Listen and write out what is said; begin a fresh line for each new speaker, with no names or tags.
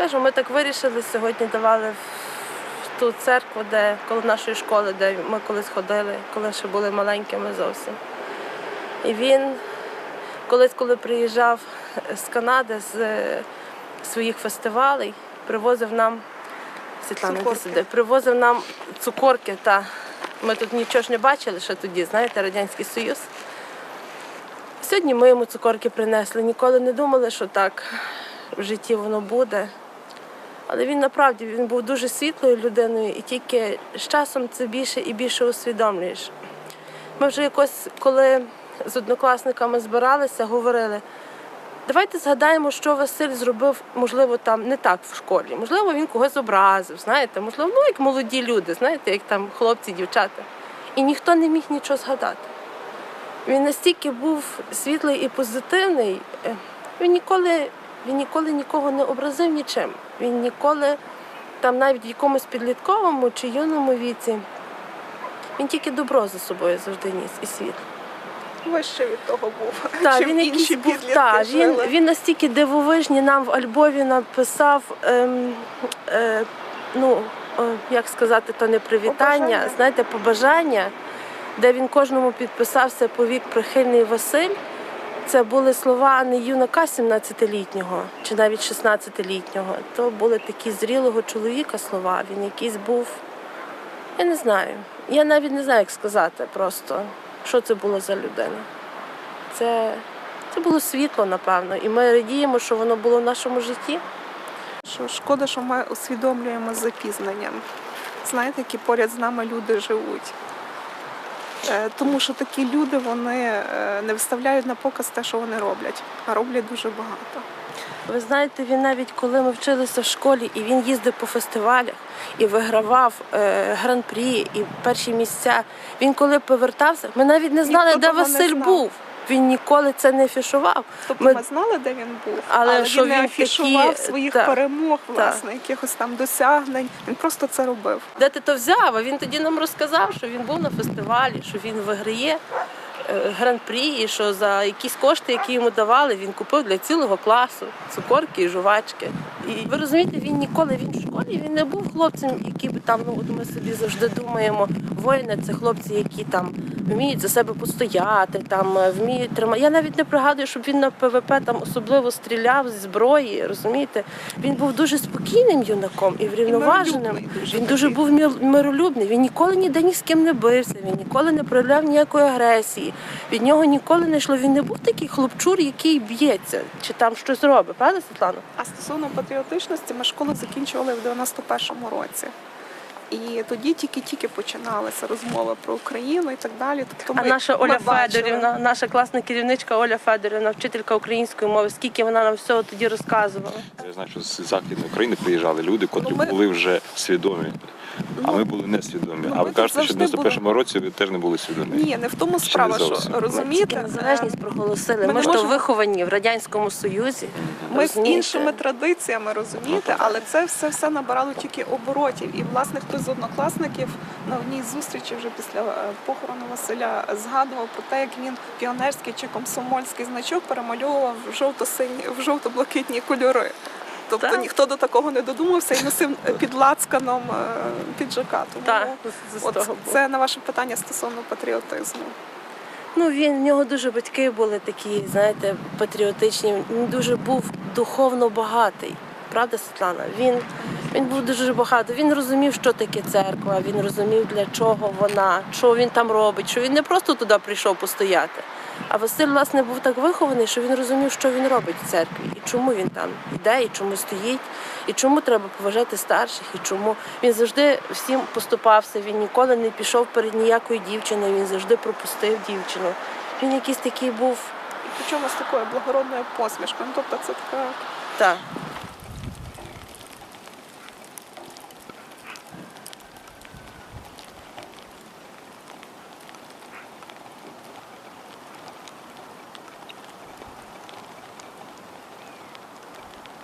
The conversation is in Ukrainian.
кажу, ми так вирішили сьогодні давали в ту церкву, де коло нашої школи, де ми колись ходили, коли ще були маленькими зовсім. І він колись, коли приїжджав з Канади з е, своїх фестивалей, привозив нам Світлана, сюди, привозив нам цукорки. Та ми тут нічого ж не бачили ще тоді, знаєте, Радянський Союз. Сьогодні ми йому цукорки принесли. Ніколи не думали, що так в житті воно буде. Але він направді він був дуже світлою людиною, і тільки з часом це більше і більше усвідомлюєш. Ми вже якось, коли з однокласниками збиралися, говорили. Давайте згадаємо, що Василь зробив, можливо, там не так в школі. Можливо, він когось образив, знаєте, можливо, ну як молоді люди, знаєте, як там хлопці, дівчата. І ніхто не міг нічого згадати. Він настільки був світлий і позитивний, е, він ніколи, він ніколи нікого не образив нічим. Він ніколи, там навіть в якомусь підлітковому чи юному віці, він тільки добро за собою завжди ніс і світ.
Вище від того був.
Так,
чим
він
інші
був, та, він, він настільки дивовижний нам в Альбові написав, ем, е, ну, е, як сказати, то не привітання,
Побажання.
знаєте, побажання, де він кожному підписався повік прихильний Василь. Це були слова не юнака 17-літнього чи навіть 16-літнього. То були такі зрілого чоловіка слова. Він якийсь був, я не знаю. Я навіть не знаю, як сказати просто, що це було за людина. Це, це було світло, напевно, і ми радіємо, що воно було в нашому житті.
Що шкода, що ми усвідомлюємо з запізненням. Знаєте, які поряд з нами люди живуть. Е, Тому що такі люди вони е, не виставляють на показ те, що вони роблять, а роблять дуже багато.
Ви знаєте, він навіть коли ми вчилися в школі, і він їздив по фестивалях і вигравав е, гран-прі і перші місця. Він коли повертався, ми навіть не знали,
Ніхто
де
не
Василь був. Він ніколи це не афішував.
Тобто
Ми-
ми, знали, де він був,
Але
але,
що
він не афішував
такі-
своїх
та,
перемог,
та.
власне, якихось там досягнень. Він просто це робив.
Де ти то взяв? А він тоді нам розказав, що він був на фестивалі, що він виграє гран-прі, і що за якісь кошти, які йому давали, він купив для цілого класу цукорки і жувачки. І ви розумієте, він ніколи він в школі він не був хлопцем, які би там, ну от ми собі завжди думаємо, воїни це хлопці, які там вміють за себе постояти, там е, вміють тримати. Я навіть не пригадую, щоб він на ПВП там особливо стріляв зі зброї. Розумієте, він був дуже спокійним юнаком і врівноваженим.
дуже
Він дуже був мир- миролюбний. Він ніколи ніде ні з ким не бився. Він ніколи не проявляв ніякої агресії. Від нього ніколи не йшло. Він не був такий хлопчур, який б'ється чи там щось робить. Правда, Світлана?
А стосовно патріотичності, ми школу закінчували в 91-му році. І тоді тільки-тільки починалися розмови про Україну і так далі. Тобто
А
ми,
наша
ми
Оля
бачили.
Федорівна, наша класна керівничка Оля Федорівна, вчителька української мови, скільки вона нам всього тоді розказувала.
Я знаю, що з Західної України приїжджали люди, котрі
Ну, ми-
були вже свідомі, а ми були несвідомі.
ну,
а ви кажете, що в
завжди
91-му році ви теж не були свідомі.
Ні, не в тому справа, що.
Ми
розумієте.
незалежність проголосили.
ми
Ми, ж то виховані в радянському союзі.
Ми з іншими традиціями розумієте, але це все все набирало тільки оборотів. І власне хтось з однокласників на одній зустрічі вже після е, похорону Василя згадував про те, як він піонерський чи комсомольський значок перемальовував в жовто-сині в жовто-блакитні кольори. Тобто
Так.
ніхто до такого не додумався і носив під лацканом е, піджака. Тому
Так,
от
того
це на ваше питання стосовно патріотизму.
Ну, він в нього дуже батьки були такі, знаєте, патріотичні. Він дуже був духовно багатий. Правда, Світлана? Він, він був дуже багатий. Він розумів, що таке церква, він розумів, для чого вона, що він там робить, що він не просто туди прийшов постояти. А Василь, власне, був так вихований, що він розумів, що він робить в церкві, і чому він там йде, і чому стоїть, і чому треба поважати старших, і чому він завжди всім поступався. Він ніколи не пішов перед ніякою дівчиною, він завжди пропустив дівчину. Він якийсь такий був
І причому з такою благородною посмішкою. Ну, тобто це така
так,